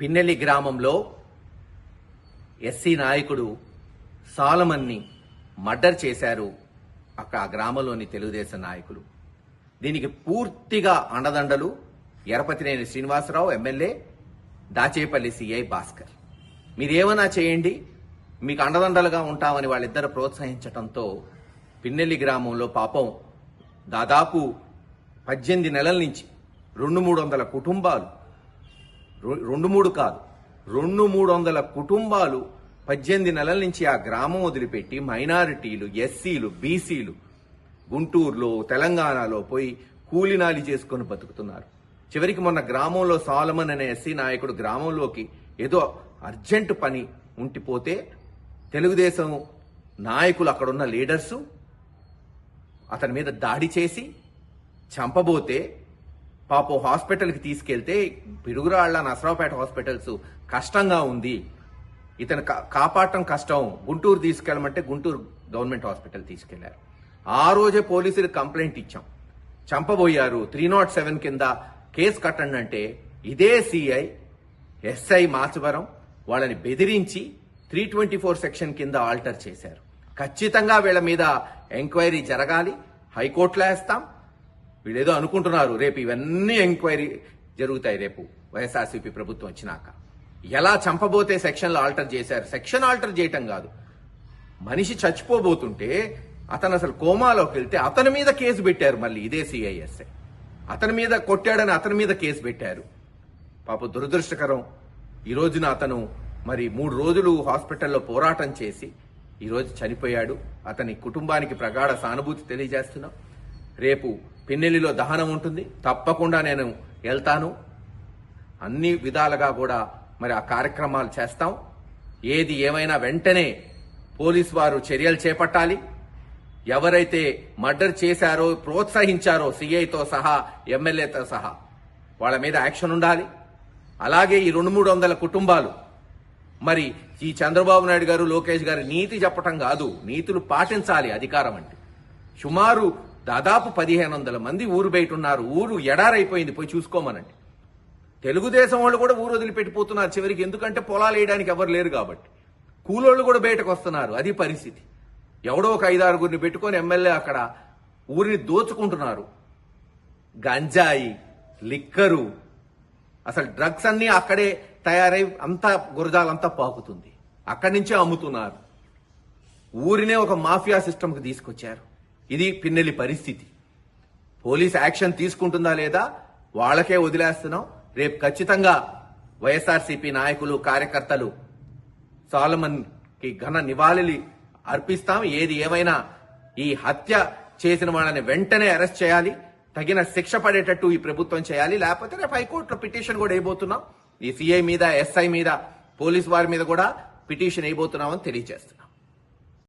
పిన్నెల్లి గ్రామంలో ఎస్సీ నాయకుడు సాలమన్ని మర్డర్ చేశారు అక్కడ ఆ గ్రామంలోని తెలుగుదేశం నాయకులు. దీనికి పూర్తిగా అండదండలు ఎరపతినేని శ్రీనివాసరావు ఎమ్మెల్యే దాచేపల్లి సిఐ భాస్కర్. మీరేమన్నా చేయండి మీకు అండదండలుగా ఉంటామని వాళ్ళిద్దరు ప్రోత్సహించటంతో పిన్నెల్లి గ్రామంలో పాపం దాదాపు పద్దెనిమిది నెలల నుంచి రెండు మూడు వందల కుటుంబాలు రెండు మూడు కాదు. రెండు మూడు వందల కుటుంబాలు పద్దెనిమిది నెలల నుంచి ఆ గ్రామం వదిలిపెట్టి మైనారిటీలు ఎస్సీలు బీసీలు గుంటూరులో తెలంగాణలో పోయి కూలినాలి చేసుకొని బతుకుతున్నారు. చివరికి మొన్న గ్రామంలో సాలమన్ అనే ఎస్సీ నాయకుడు గ్రామంలోకి ఏదో అర్జెంటు పని ఉంటిపోతే తెలుగుదేశం నాయకులు అక్కడున్న లీడర్సు అతని మీద దాడి చేసి చంపబోతే పాపం హాస్పిటల్కి తీసుకెళ్తే పిడుగురాళ్ళ నసరావుపేట హాస్పిటల్స్ కష్టంగా ఉంది. ఇతను కా- కాపాడటం కష్టం. గుంటూరు తీసుకెళ్ళమంటే గుంటూరు గవర్నమెంట్ హాస్పిటల్ తీసుకెళ్ళారు. ఆ రోజే పోలీసులు కంప్లైంట్ ఇచ్చాం. చంపబోయారు త్రీ నాట్ సెవెన్ కింద కేసు కట్టండి అంటే ఇదే సిఐ ఎస్ఐ మాచవరం వాళ్ళని బెదిరించి త్రీ ట్వంటీ ఫోర్ సెక్షన్ కింద ఆల్టర్ చేశారు. ఖచ్చితంగా వీళ్ళ మీద ఎంక్వైరీ జరగాలి. హైకోర్టులో వేస్తాం. వీడేదో అనుకుంటున్నారు. రేపు ఇవన్నీ ఎంక్వైరీ జరుగుతాయి రేపు. వైఎస్ఆర్సీపీ ప్రభుత్వం వచ్చినాక. ఎలా చంపబోతే సెక్షన్లు ఆల్టర్ చేశారు? సెక్షన్ ఆల్టర్ చేయటం కాదు. మనిషి చచ్చిపోబోతుంటే అతను అసలు కోమాలోకి వెళ్తే అతని మీద కేసు పెట్టారు మళ్ళీ ఇదే సిఐఎస్ఐ అతని మీద కొట్టాడని అతని మీద కేసు పెట్టారు. పాప దురదృష్టకరం. ఈ రోజున అతను మరి మూడు రోజులు హాస్పిటల్లో పోరాటం చేసి ఈరోజు చనిపోయాడు. అతని కుటుంబానికి ప్రగాఢ సానుభూతి తెలియజేస్తున్నాం. రేపు పిన్నెల్లిలో దహనం ఉంటుంది. తప్పకుండా నేను వెళ్తాను. అన్ని విధాలుగా కూడా మరి ఆ కార్యక్రమాలు చేస్తాం. ఏది ఏమైనా వెంటనే పోలీస్ వారు చర్యలు చేపట్టాలి. ఎవరైతే మర్డర్ చేశారో ప్రోత్సహించారో సిఐతో సహా ఎమ్మెల్యేతో సహా వాళ్ళ మీద యాక్షన్ ఉండాలి. అలాగే ఈ రెండు మూడు వందల కుటుంబాలు. మరి ఈ చంద్రబాబు నాయుడు గారు లోకేష్ గారు నీతి చెప్పటం కాదు. నీతులు పాటించాలి అధికారం అంటే. సుమారు దాదాపు పదిహేను వందల మంది ఊరు బయట ఉన్నారు ఊరు ఎడారైపోయింది. పోయి చూసుకోమనండి. తెలుగుదేశం వాళ్ళు కూడా ఊరు వదిలిపెట్టిపోతున్నారు చివరికి. ఎందుకంటే పొలాలు వేయడానికి ఎవరు లేరు కాబట్టి. కూలోళ్ళు కూడా బయటకు వస్తున్నారు అది పరిస్థితి. ఎవడో ఒక ఐదారుగురిని పెట్టుకొని ఎమ్మెల్యే అక్కడ ఊరిని దోచుకుంటున్నారు. గంజాయి లిక్కరు. అసలు డ్రగ్స్ అన్నీ అక్కడే తయారై అంతా గురజాలంతా పాకుతుంది. అక్కడి నుంచే అమ్ముతున్నారు. ఊరినే ఒక మాఫియా సిస్టమ్కి తీసుకొచ్చారు. ఇది పిన్నెలి పరిస్థితి. పోలీస్ యాక్షన్ తీసుకుంటుందా లేదా వాళ్ళకే వదిలేస్తున్నాం. రేపు ఖచ్చితంగా వైఎస్ఆర్సీపీ నాయకులు కార్యకర్తలు సాలమన్కి ఘన నివాళులు అర్పిస్తాం. ఏది ఏమైనా ఈ హత్య చేసిన వాళ్ళని వెంటనే అరెస్ట్ చేయాలి. తగిన శిక్ష పడేటట్టు ఈ ప్రభుత్వం చేయాలి. లేకపోతే రేపు హైకోర్టులో పిటిషన్ కూడా వేయబోతున్నాం. ఈ సిఐ మీద ఎస్ఐ మీద పోలీస్ వారి మీద కూడా పిటిషన్ వేయబోతున్నామని తెలియజేస్తుంది